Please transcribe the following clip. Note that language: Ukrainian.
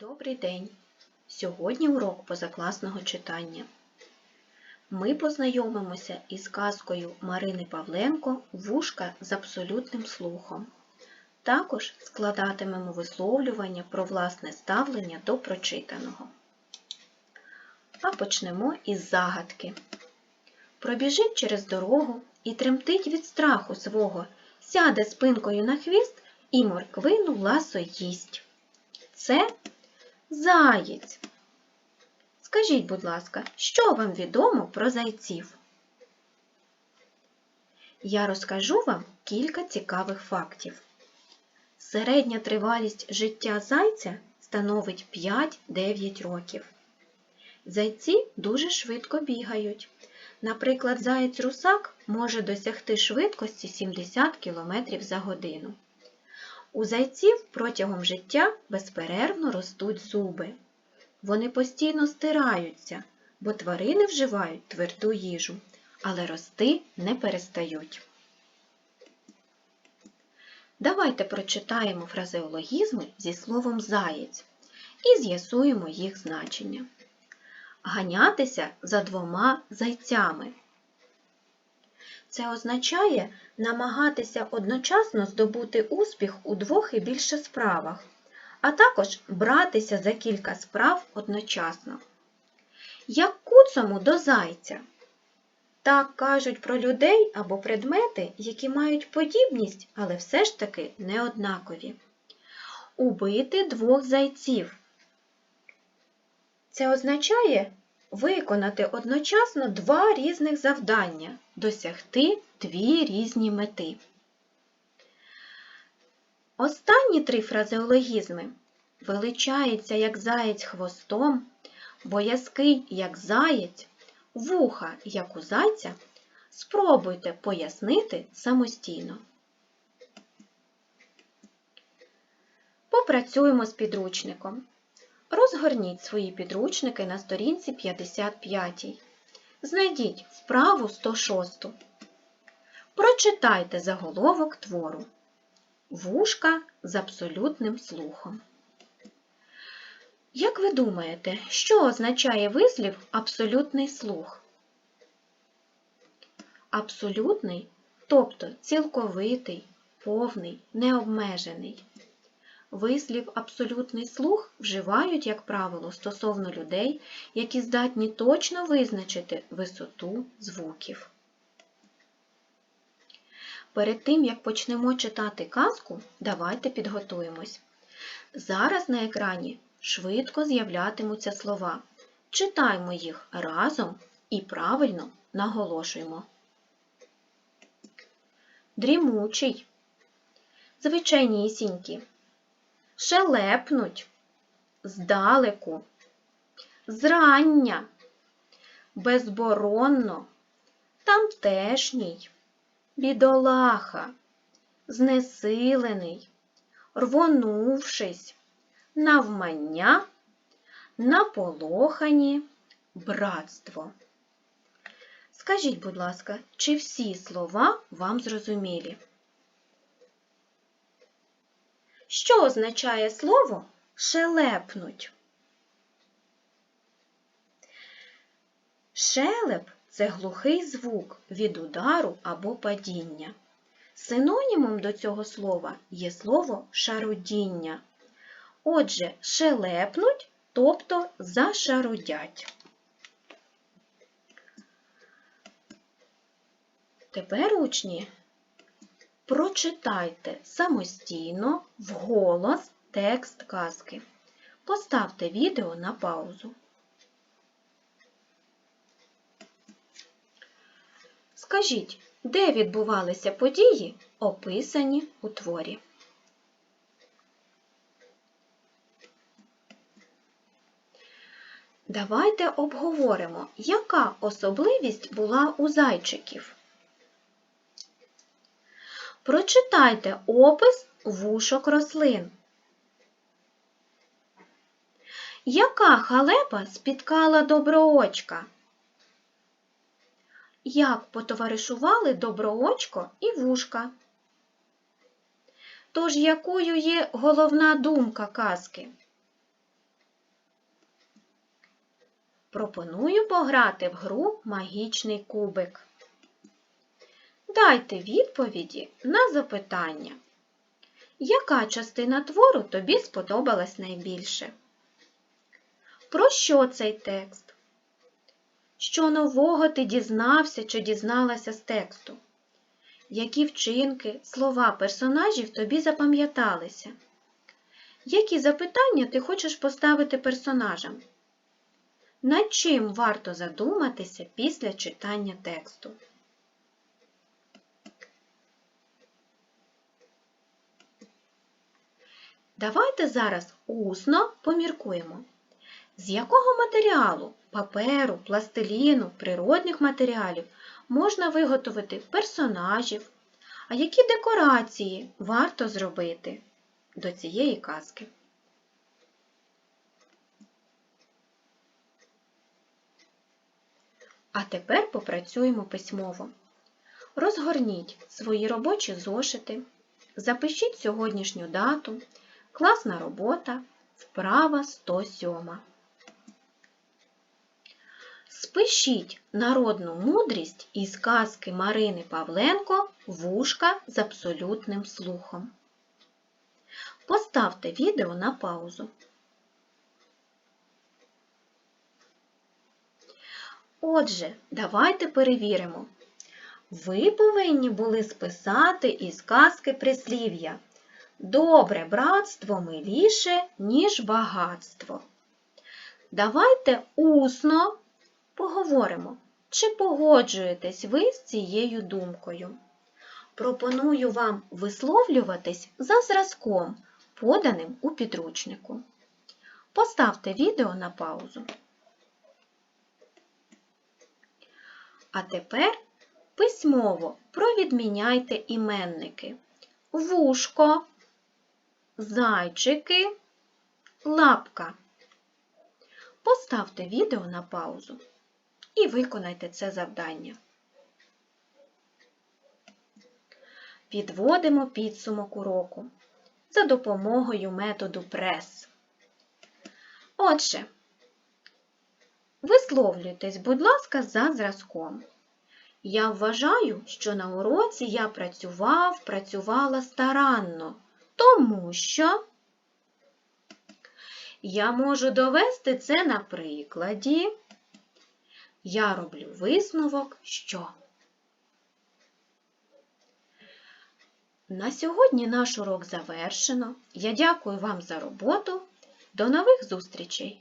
Добрий день! Сьогодні урок позакласного читання. Ми познайомимося із казкою Марини Павленко Вушка з абсолютним слухом. Також складатимемо висловлювання про власне ставлення до прочитаного. А почнемо із загадки. Пробіжить через дорогу і тремтить від страху свого, сяде спинкою на хвіст і морквину ласо їсть. Це Заєць. Скажіть, будь ласка, що вам відомо про зайців? Я розкажу вам кілька цікавих фактів. Середня тривалість життя зайця становить 5-9 років. Зайці дуже швидко бігають. Наприклад, заєць-русак може досягти швидкості 70 км за годину. У зайців протягом життя безперервно ростуть зуби. Вони постійно стираються, бо тварини вживають тверду їжу, але рости не перестають. Давайте прочитаємо фразеологізми зі словом заєць і з'ясуємо їх значення. Ганятися за двома зайцями. Це означає намагатися одночасно здобути успіх у двох і більше справах, а також братися за кілька справ одночасно. Як куцому до зайця. Так кажуть про людей або предмети, які мають подібність, але все ж таки не однакові. Убити двох зайців. Це означає виконати одночасно два різних завдання, досягти дві різні мети. Останні три фразеологізми величається як заєць хвостом, боязкий як заєць, вуха як у зайця, спробуйте пояснити самостійно. Попрацюємо з підручником. Розгорніть свої підручники на сторінці 55. Знайдіть вправу 106. Прочитайте заголовок твору. Вушка з абсолютним слухом. Як ви думаєте, що означає вислів абсолютний слух? Абсолютний, тобто цілковитий, повний, необмежений. Вислів абсолютний слух вживають, як правило, стосовно людей, які здатні точно визначити висоту звуків. Перед тим, як почнемо читати казку, давайте підготуємось. Зараз на екрані швидко з'являтимуться слова. Читаймо їх разом і правильно наголошуємо. Дрімучий. Звичайнісінькі шелепнуть, здалеку, зрання, безборонно, тамтешній, бідолаха, знесилений, рвонувшись, навмання, наполохані, братство. Скажіть, будь ласка, чи всі слова вам зрозумілі? Що означає слово шелепнуть? Шелеп це глухий звук від удару або падіння. Синонімом до цього слова є слово шарудіння. Отже, шелепнуть, тобто зашарудять. Тепер учні Прочитайте самостійно вголос текст казки. Поставте відео на паузу. Скажіть, де відбувалися події, описані у творі? Давайте обговоримо, яка особливість була у зайчиків. Прочитайте опис вушок рослин. Яка халепа спіткала доброочка? Як потоваришували доброочко і вушка? Тож якою є головна думка казки? Пропоную пограти в гру Магічний кубик. Дайте відповіді на запитання. Яка частина твору тобі сподобалась найбільше? Про що цей текст? Що нового ти дізнався чи дізналася з тексту? Які вчинки, слова персонажів тобі запам'яталися? Які запитання ти хочеш поставити персонажам? Над чим варто задуматися після читання тексту? Давайте зараз усно поміркуємо. З якого матеріалу паперу, пластиліну, природних матеріалів можна виготовити персонажів, а які декорації варто зробити до цієї казки? А тепер попрацюємо письмово. Розгорніть свої робочі зошити, запишіть сьогоднішню дату, класна робота, вправа 107. Спишіть народну мудрість із казки Марини Павленко Вушка з абсолютним слухом. Поставте відео на паузу. Отже, давайте перевіримо. Ви повинні були списати із казки прислів'я Добре братство миліше, ніж багатство. Давайте усно поговоримо, чи погоджуєтесь ви з цією думкою. Пропоную вам висловлюватись за зразком, поданим у підручнику. Поставте відео на паузу. А тепер письмово провідміняйте іменники. Вушко, зайчики, лапка. Поставте відео на паузу і виконайте це завдання. Підводимо підсумок уроку за допомогою методу прес. Отже, висловлюйтесь, будь ласка, за зразком. Я вважаю, що на уроці я працював, працювала старанно, тому що я можу довести це на прикладі. Я роблю висновок, що. На сьогодні наш урок завершено. Я дякую вам за роботу. До нових зустрічей!